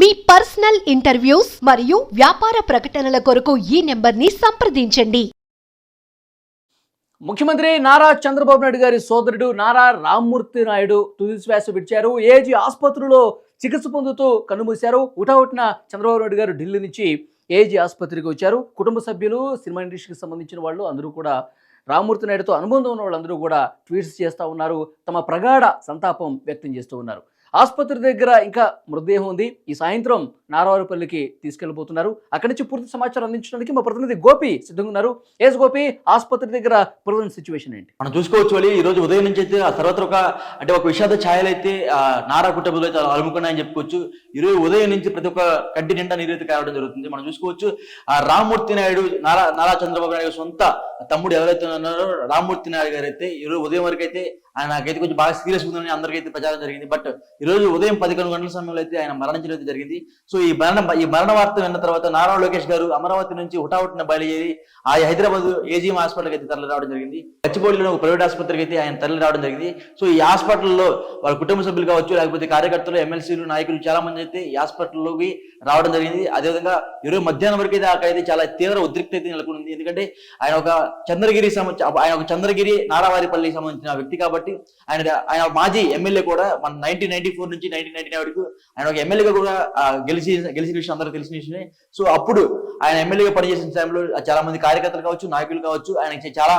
మీ personal interviews మరియు వ్యాపార ప్రకటనల కొరకు ఈ నెంబర్ని సంప్రదించండి. ముఖ్యమంత్రి నారా చంద్రబాబు నాయుడు గారి సోదరుడు నారా రామ్మూర్తి నాయుడు తుదిశ్వాస విడిచారు. ఏజీ ఆసుపత్రిలో చికిత్స పొందుతూ కన్నుమూశారు. ఉటావుటిన చంద్రబాబు నాయుడు గారు ఢిల్లీ నుంచి ఏజీ ఆసుపత్రికి వచ్చారు. కుటుంబ సభ్యులు సినిమా ఇండస్ట్రీకి సంబంధించిన వాళ్ళు అందరూ కూడా రామ్మూర్తి నాయుడుతో అనుబంధం ఉన్న వాళ్ళందరూ కూడా ట్వీట్స్ చేస్తూ ఉన్నారు. తమ ప్రగాఢ సంతాపం వ్యక్తం చేస్తూ ఉన్నారు. ఆసుపత్రి దగ్గర ఇంకా మృతదేహం ఉంది. ఈ సాయంత్రం నారావారిపల్లికి తీసుకెళ్ళిపోతున్నారు అక్కడి నుంచి పూర్తి సమాచారం అందించడానికి మా ప్రతినిధి గోపి సిద్ధంగా ఉన్నారు. ఏస్ గోపి ఆసుపత్రి దగ్గర ప్రజెంట్ సిచ్యువేషన్ ఏంటి? మనం చూసుకోవచ్చు వాళ్ళు ఈ రోజు ఉదయం నుంచి అయితే ఆ తర్వాత ఒక అంటే ఒక విషాద ఛాయలు అయితే నారా కుటుంబంలో అయితే అలుముకున్నాయని చెప్పుకోవచ్చు. ఈరోజు ఉదయం నుంచి ప్రతి ఒక్క కంటి నిండా నీరు కావడం జరుగుతుంది. మనం చూసుకోవచ్చు ఆ రామ్మూర్తి నాయుడు నారా నారా చంద్రబాబు నాయుడు సొంత తమ్ముడు ఎవరైతే ఉన్నారో రామ్మూర్తి నాయుడు గారు అయితే ఈరోజు ఉదయం వరకు అయితే ఆయన నాకైతే కొంచెం బాగా సీరియస్ ఉందని అందరికైతే ప్రచారం జరిగింది. బట్ ఈ రోజు ఉదయం పదకొండు గంటల సమయంలో అయితే ఆయన మరణించడం అయితే జరిగింది. సో ఈ మరణ ఈ మరణ వార్త విన్న తర్వాత నారా లోకేష్ గారు అమరావతి నుంచి హుటాహుటిన బయలుదేరి ఆ హైదరాబాద్ ఏజీఎం హాస్పిటల్కి అయితే తరలి రావడం జరిగింది. గచ్చిబౌలిలో ఒక ప్రైవేట్ ఆసుపత్రికి అయితే ఆయన తరలి రావడం జరిగింది. సో ఈ హాస్పిటల్లో వాళ్ళ కుటుంబ సభ్యులు కావచ్చు లేకపోతే కార్యకర్తలు ఎమ్మెల్సీలు నాయకులు చాలా మంది అయితే ఈ హాస్పిటల్లోకి రావడం జరిగింది. అదేవిధంగా ఈరోజు మధ్యాహ్నం వరకు అయితే అక్కడైతే చాలా తీవ్ర ఉద్రిక్త అయితే నెలకొంది ఎందుకంటే ఆయన ఒక చంద్రగిరి సంబంధించి ఆయన ఒక చంద్రగిరి నారావారిపల్లికి సంబంధించిన వ్యక్తి కాబట్టి ఆయన ఆయన మాజీ ఎమ్మెల్యే కూడా మన నైన్టీన్ నైన్టీ ఫోర్ నుంచి నైన్టీన్ నైన్టీ నైన్ వరకు ఆయన ఒక ఎమ్మెల్యేగా కూడా గెలిచి గెలిచిన విషయం అందరూ తెలిసిన విషయమే. సో అప్పుడు ఆయన ఎమ్మెల్యేగా పనిచేసిన టైంలో చాలా మంది కార్యకర్తలు కావచ్చు నాయకులు కావచ్చు ఆయనకి చాలా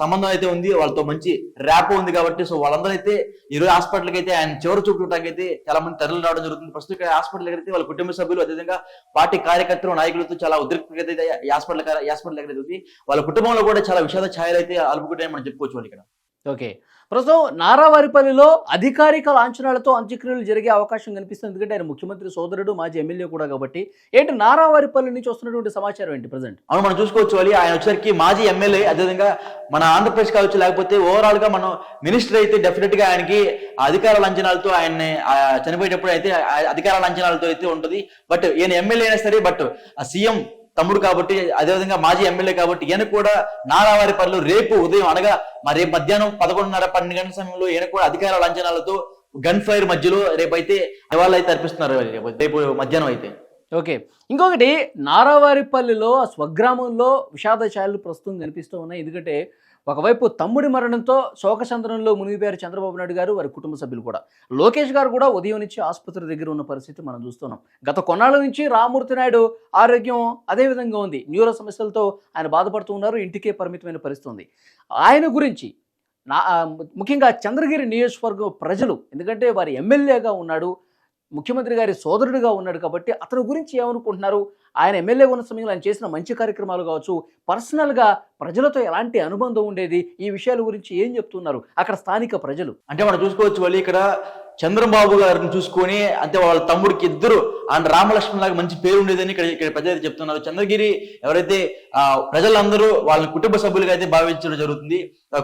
సంబంధం అయితే ఉంది. వాళ్ళతో మంచి ర్యాప్ ఉంది కాబట్టి సో వాళ్ళందరూ అయితే ఈరోజు హాస్పిటల్కి అయితే ఆయన చివరి చూపడానికి అయితే చాలా మంది తరలి రావడం జరుగుతుంది. ప్రస్తుతం ఇక్కడ హాస్పిటల్ దగ్గర అయితే వాళ్ళ కుటుంబ సభ్యులు అదేవిధంగా పార్టీ కార్యకర్తలు నాయకులతో చాలా ఉద్రిక్తత అయితే హాస్పిటల్ హాస్పిటల్ దగ్గర అయితే ఉంది. వాళ్ళ కుటుంబంలో కూడా చాలా విషాద ఛాయలు అయితే అలుపుకుంటాయని మనం చెప్పుకోవచ్చు వాళ్ళు ఇక్కడ. ఓకే. ప్రస్తుతం నారావారిపల్లిలో అధికారిక లాంఛనాలతో అంత్యక్రియలు జరిగే అవకాశం కనిపిస్తుంది. ఎందుకంటే ఆయన ముఖ్యమంత్రి సోదరుడు మాజీ ఎమ్మెల్యే కూడా కాబట్టి. ఏంటి నారావారిపల్లి నుంచి వస్తున్నటువంటి సమాచారం ఏంటి ప్రజెంట్? అవును మనం చూసుకోవచ్చు వాళ్ళు ఆయన వచ్చరికి మాజీ ఎమ్మెల్యే అదేవిధంగా మన ఆంధ్రప్రదేశ్ కావచ్చు లేకపోతే ఓవరాల్గా మనం మినిస్టర్ అయితే డెఫినెట్గా ఆయనకి అధికార లంచనాలతో ఆయన్ని చనిపోయేటప్పుడు అయితే అధికార లంచనాలతో అయితే ఉంటుంది. బట్ ఈయన ఎమ్మెల్యే అయినా సరే బట్ ఆ సీఎం తమ్ముడు కాబట్టి అదేవిధంగా మాజీ ఎమ్మెల్యే కాబట్టి ఈయన కూడా నారావారి పనులు రేపు ఉదయం అనగా మరి రేపు మధ్యాహ్నం పదకొండున్నర పన్నెండు గంటల సమయంలో ఈయన కూడా అధికార లంచనాలతో గన్ ఫైర్ మధ్యలో రేపైతే నివాళులైతే అర్పిస్తున్నారు. రేపు- మధ్యాహ్నం అయితే. ఓకే. ఇంకొకటి నారావారిపల్లిలో స్వగ్రామంలో విషాద ఛాయలు ప్రస్తుతం కనిపిస్తూ ఉన్నాయి. ఎందుకంటే ఒకవైపు తమ్ముడి మరణంతో శోకచంద్రంలో మునిగిపోయారు చంద్రబాబు నాయుడు గారు వారి కుటుంబ సభ్యులు కూడా. లోకేష్ గారు కూడా ఉదయం నుంచి ఆసుపత్రి దగ్గర ఉన్న పరిస్థితి మనం చూస్తున్నాం. గత కొన్నాళ్ళ నుంచి రామూర్తి నాయుడు ఆరోగ్యం అదే విధంగా ఉంది. న్యూరో సమస్యలతో ఆయన బాధపడుతూ ఉన్నారు. ఇంటికే పరిమితమైన పరిస్థితి ఉంది. ఆయన గురించి నా ముఖ్యంగా చంద్రగిరి నియోజకవర్గం ప్రజలు ఎందుకంటే వారి ఎమ్మెల్యేగా ఉన్నాడు ముఖ్యమంత్రి గారి సోదరుడిగా ఉన్నాడు కాబట్టి అతని గురించి ఏమనుకుంటున్నారు? ఆయన ఎమ్మెల్యే ఉన్న సమయంలో ఆయన చేసిన మంచి కార్యక్రమాలు కావచ్చు పర్సనల్గా ప్రజలతో ఎలాంటి అనుబంధం ఉండేది? ఈ విషయాల గురించి ఏం చెప్తున్నారు? అక్కడ స్థానిక ప్రజలు. అంటే మనం చూసుకోవచ్చు వాళ్ళు ఇక్కడ చంద్రబాబు గారిని చూసుకొని అంటే వాళ్ళ తమ్ముడికి ఇద్దరు ఆయన రామలక్ష్మణ్ లాగా మంచి పేరు ఉండేదని ఇక్కడ ఇక్కడ ప్రజలు చెప్తున్నారు. చంద్రగిరి ఎవరైతే ఆ ప్రజలందరూ వాళ్ళ కుటుంబ సభ్యులుగా అయితే భావించడం జరుగుతుంది.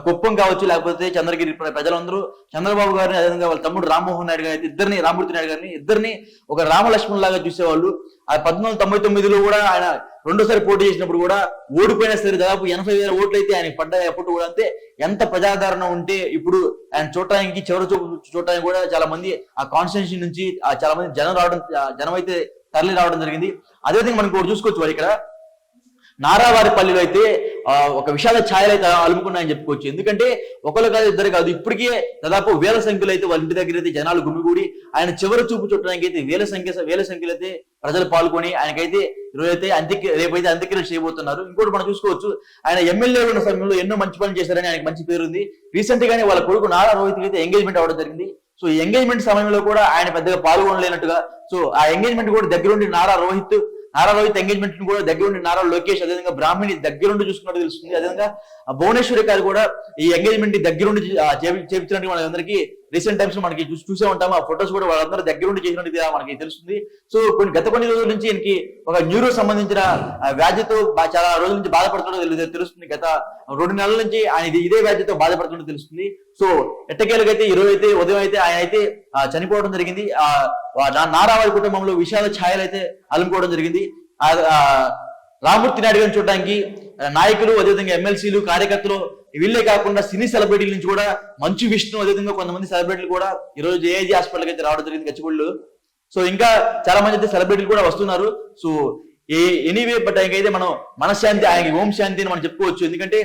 కుప్పం కావచ్చు లేకపోతే చంద్రగిరి ప్రజలందరూ చంద్రబాబు గారిని అదేవిధంగా వాళ్ళ తమ్ముడు రామ్మోహన్ నాయుడు గారి ఇద్దరిని రామూర్తి నాయుడు గారిని ఇద్దరిని ఒక రామలక్ష్మణ్ లాగా చూసేవాళ్ళు. ఆ పంతొమ్మిది వందల తొంభై తొమ్మిదిలో కూడా ఆయన రెండోసారి పోటీ చేసినప్పుడు కూడా ఓడిపోయినా సరే దాదాపు ఎనభై వేల ఓట్లు అయితే ఆయన పడ్డాయి అప్పుడు కూడా అంతే. ఎంత ప్రజాదరణ ఉంటే ఇప్పుడు ఆయన చూడటానికి చివరి చూపు చూడటానికి కూడా చాలా మంది ఆ కాన్స్టిట్యూన్సీ నుంచి ఆ చాలా మంది జనం రావడం జనం అయితే తరలి రావడం జరిగింది. అదేవిధంగా మనం కూడా చూసుకోవచ్చు మరి ఇక్కడ. నారావారిపల్లిలో అయితే ఒక విశాల ఛాయలు అయితే అలుముకున్నాయని చెప్పుకోవచ్చు. ఎందుకంటే ఒకరు కాదు ఇద్దరు కాదు. ఇప్పటికే దాదాపు వేల సంఖ్యలో అయితే వాళ్ళ ఇంటి దగ్గర అయితే జనాలు గుమిగూడి ఆయన చివరి చూపు చూడటానికి అయితే వేల సంఖ్య వేల సంఖ్యలో అయితే ప్రజలు పాల్గొని ఆయనకైతే ఈరోజు అయితే అంత్యక్రియ రేపైతే అంత్యక్రియలు చేయబోతున్నారు. ఇంకోటి మనం చూసుకోవచ్చు ఆయన ఎమ్మెల్యే ఉన్న సమయంలో ఎన్నో మంచి పనులు చేశారని ఆయనకు మంచి పేరు ఉంది. రీసెంట్ గానే వాళ్ళ కొడుకు నారా రోహిత్ అయితే ఎంగేజ్మెంట్ అవ్వడం జరిగింది. సో ఈ ఎంగేజ్మెంట్ సమయంలో కూడా ఆయన పెద్దగా పాల్గొనలేనట్టుగా సో ఆ ఎంగేజ్మెంట్ కూడా దగ్గరుండి నారా రోహిత్ నారా రోహిత్ ఎంగేజ్మెంట్ కూడా దగ్గరుండి నారా లోకేష్ అదేవిధంగా బ్రాహ్మణి దగ్గరుండి చూసుకున్నట్టు తెలుస్తుంది. అదేవిధంగా భువనేశ్వరి గారు కూడా ఈ ఎంగేజ్మెంట్ దగ్గరుండి చేపించినట్టు మనందరికీ రీసెంట్ టైమ్స్ మనకి చూసి చూసే ఉంటాము ఆ ఫొటోస్ కూడా వాళ్ళందరూ దగ్గర ఉండి చేసినట్టు మనకి తెలుస్తుంది. సో కొన్ని గత కొన్ని రోజుల నుంచి ఈయనకి ఒక న్యూరో సంబంధించిన వ్యాధితో చాలా రోజుల నుంచి బాధపడుతుండో తెలుస్తుంది. గత రెండు నెలల నుంచి ఆయన ఇదే వ్యాధితో బాధపడుతుండో తెలుస్తుంది. సో ఎట్టకేలకైతే ఈ రోజు అయితే ఉదయం అయితే ఆయన అయితే చనిపోవడం జరిగింది. ఆ నారావారి కుటుంబంలో విషాద ఛాయలు అయితే అలుముకోవడం జరిగింది. రామూర్తి నాయుడు గారిని చూడడానికి నాయకులు అదేవిధంగా ఎమ్మెల్సీలు కార్యకర్తలు వీళ్ళే కాకుండా సినీ సెలబ్రిటీల నుంచి కూడా మంచు విష్ణు అదేవిధంగా కొంతమంది సెలబ్రిటీలు కూడా ఈ రోజు ఏజీ హాస్పిటల్కి అయితే రావడం జరిగింది గచ్చిబొళ్ళు. సో ఇంకా చాలా మంది అయితే సెలబ్రిటీలు కూడా వస్తున్నారు. సో ఏ ఎనీవే బట్ ఆయనకైతే మనం మనశ్శాంతి ఆయన ఓం శాంతి అని మనం చెప్పుకోవచ్చు. ఎందుకంటే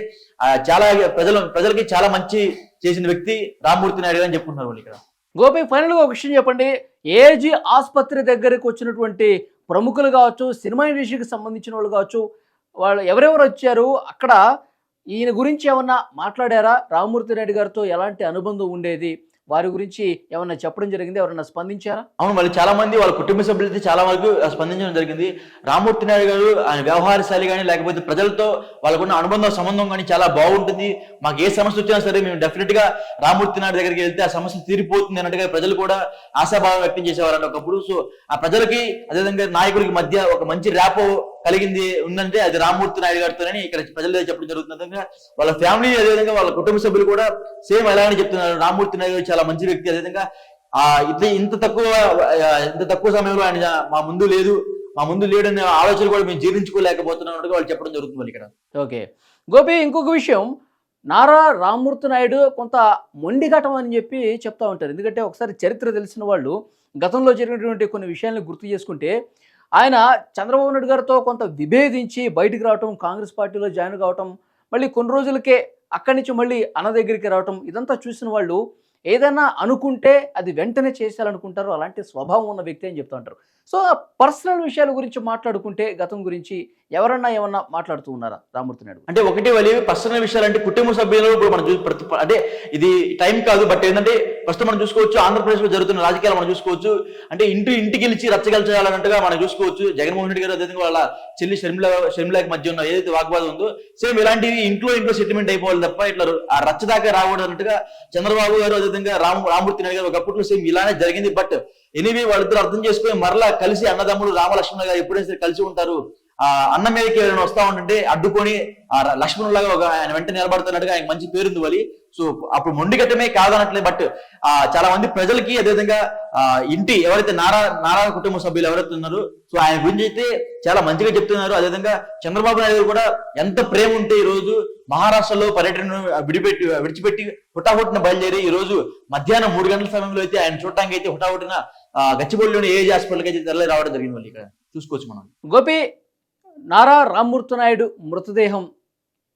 చాలా ప్రజలు ప్రజలకి చాలా మంచి చేసిన వ్యక్తి రామ్మూర్తి నాయుడు అని చెప్పుకుంటున్నారు వాళ్ళు ఇక్కడ. గోపి ఫైనల్గా ఒక విషయం చెప్పండి. ఏజీ ఆసుపత్రి దగ్గరకు వచ్చినటువంటి ప్రముఖులు కావచ్చు సినిమా ఇండస్ట్రీకి సంబంధించిన వాళ్ళు కావచ్చు వాళ్ళు ఎవరెవరు వచ్చారు? అక్కడ ఈయన గురించి ఏమన్నా మాట్లాడారా? రామమూర్తి రెడ్డి గారితో ఎలాంటి అనుబంధం ఉండేది? వారి గురించి ఏమన్నా చెప్పడం జరిగింది? ఎవరన్నా స్పందించారా? అవును వాళ్ళు చాలా మంది వాళ్ళ కుటుంబ సభ్యులైతే చాలా వరకు స్పందించడం జరిగింది. రామూర్తి నాయుడు గారు ఆయన వ్యవహార శైలి కానీ లేకపోతే ప్రజలతో వాళ్ళకున్న అనుబంధం సంబంధం కానీ చాలా బాగుంటుంది. మాకు ఏ సమస్య వచ్చినా సరే మేము డెఫినెట్గా రామూర్తి నాయుడు దగ్గరికి వెళ్తే ఆ సమస్య తీరిపోతుంది అన్నట్టుగా ప్రజలు కూడా ఆశాభావం వ్యక్తం చేసేవారంట ఒకప్పుడు. సో ఆ ప్రజలకి అదేవిధంగా నాయకుడికి మధ్య ఒక మంచి ర్యాపో కలిగింది ఉందంటే అది రామూర్తి నాయుడు గారితోనే ఇక్కడ ప్రజలు చెప్పడం జరుగుతుంది. వాళ్ళ ఫ్యామిలీ అదేవిధంగా వాళ్ళ కుటుంబ సభ్యులు కూడా సేమ్ అలాగే చెప్తున్నారు. రామూర్తి నాయుడు గారు చాలా మంచి వ్యక్తి. అదేవిధంగా ఆ ఇట్లా ఇంత తక్కువ ఇంత తక్కువ సమయంలో ఆయన మా ముందు లేదు. మా ముందు లేడనే ఆలోచన కూడా మేము జీర్ణించుకోలేకపోతున్నాం అన్నట్టుగా వాళ్ళు చెప్పడం జరుగుతుంది ఇక్కడ. ఓకే. గోపి ఇంకొక విషయం. నారా రామ్మూర్తి నాయుడు కొంత మొండిఘటం అని చెప్పి చెప్తా ఉంటారు. ఎందుకంటే ఒకసారి చరిత్ర తెలిసిన వాళ్ళు గతంలో జరిగినటువంటి కొన్ని విషయాలను గుర్తు చేసుకుంటే ఆయన చంద్రబాబు నాయుడు గారితో కొంత విభేదించి బయటికి రావటం కాంగ్రెస్ పార్టీలో జాయిన్ కావటం మళ్ళీ కొన్ని రోజులకే అక్కడి నుంచి మళ్ళీ అన్న దగ్గరికి రావటం ఇదంతా చూసిన వాళ్ళు ఏదైనా అనుకుంటే అది వెంటనే చేసేయాలనుకుంటారు. అలాంటి స్వభావం ఉన్న వ్యక్తి అని చెప్తూ ఉంటారు. సో పర్సనల్ విషయాల గురించి మాట్లాడుకుంటే గతం గురించి ఎవరన్నా ఏమన్నా మాట్లాడుతూ ఉన్నారా రామూర్తి నాయుడు? అంటే ఒకటి వాళ్ళు పర్సనల్ విషయాలు అంటే కుటుంబ సభ్యులు ఇప్పుడు మనం చూసి ప్రతి అంటే ఇది టైం కాదు బట్ ఏంటంటే ఫస్ట్ మనం చూసుకోవచ్చు ఆంధ్రప్రదేశ్లో జరుగుతున్న రాజకీయాలు మనం చూసుకోవచ్చు. అంటే ఇంటి ఇంటికి గెలిచి రచ్చగలిచేయాలన్నట్టుగా మనం చూసుకోవచ్చు. జగన్మోహన్ రెడ్డి గారు అదేవిధంగా వాళ్ళ చెల్లి షర్మిల షర్మిలకి మధ్య ఉన్న ఏదైతే వాగ్వాదం ఉందో సేమ్ ఇలాంటివి ఇంట్లో ఇంట్లో సెటిల్మెంట్ అయిపోవాలి తప్ప ఇట్లా ఆ రచ్చ దాకా రాకూడదు అన్నట్టుగా చంద్రబాబు గారు అదేవిధంగా రామ్ రామూర్తి నాయుడు గారు ఒకప్పుడు సేమ్ ఇలానే జరిగింది. బట్ ఎనీవే వాళ్ళిద్దరు అర్థం చేసుకుని మరలా కలిసి అన్నదమ్ముడు రామలక్ష్మణ గారు ఎప్పుడైనా సరే కలిసి ఉంటారు. అన్న మీదకి ఎవరైనా వస్తా ఉంటుంటే అడ్డుకొని ఆ లక్ష్మణులాగా ఒక ఆయన వెంట నిలబడుతున్నట్టుగా ఆయన మంచి పేరుంది వలి సో అప్పుడు మొండిగట్టమే కాదనట్లే బట్ ఆ చాలా మంది ప్రజలకి అదేవిధంగా ఆ ఇంటి ఎవరైతే నారా నారా కుటుంబ సభ్యులు ఎవరైతే ఉన్నారో సో ఆయన గురించి అయితే చాలా మంచిగా చెప్తున్నారు. అదేవిధంగా చంద్రబాబు నాయుడు గారు కూడా ఎంత ప్రేమ ఉంటే ఈ రోజు మహారాష్ట్రలో పర్యటన విడిపెట్టి విడిచిపెట్టి హుటాహుటిన బయలుదేరి ఈ రోజు మధ్యాహ్నం మూడు గంటల సమయంలో అయితే ఆయన చూడటానికి అయితే హుటాహుటిన ఆ, గచ్చిబౌలిలోని ఏజ్ హాస్పిటల్కి అయితే తెరలి రావడం జరిగింది వాళ్ళు ఇక్కడ. చూసుకోవచ్చు మనం. గోపి నారా రామ్మూర్తి నాయుడు మృతదేహం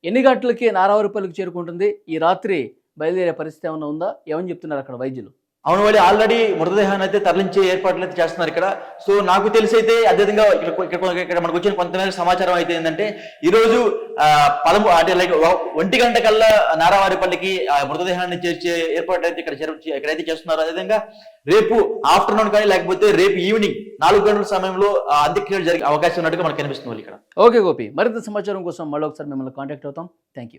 ఎన్ని గంటలకి నారావరిపల్లికి చేరుకుంటుంది? ఈ రాత్రి బయలుదేరే పరిస్థితి ఏమైనా ఉందా? ఏమని చెప్తున్నారు అక్కడ వైద్యులు? అవును వాళ్ళు ఆల్రెడీ మృతదేహాన్ని అయితే తరలించే ఏర్పాట్లు అయితే చేస్తున్నారు ఇక్కడ. సో నాకు తెలిసి అయితే అదేవిధంగా ఇక్కడ ఇక్కడ ఇక్కడ మనకు వచ్చిన కొంతమేర సమాచారం అయితే ఏంటంటే ఈరోజు పదము అంటే లైక్ ఒంటి గంట కల్లా నారావారిపల్లికి ఆ మృతదేహాన్ని చేర్చే ఏర్పాట్లు అయితే ఇక్కడ చేరు- ఇక్కడైతే చేస్తున్నారు. అదేవిధంగా రేపు ఆఫ్టర్నూన్ కానీ లేకపోతే రేపు ఈవినింగ్ నాలుగు గంటల సమయంలో ఆ అంత్యక్రియలు జరిగే అవకాశం ఉన్నట్టుగా మనకు కనిపిస్తుంది వాళ్ళు ఇక్కడ. ఓకే గోపి. మరింత సమాచారం కోసం మళ్ళీ ఒకసారి మిమ్మల్ని కాంటాక్ట్ అవుతాం. Thank you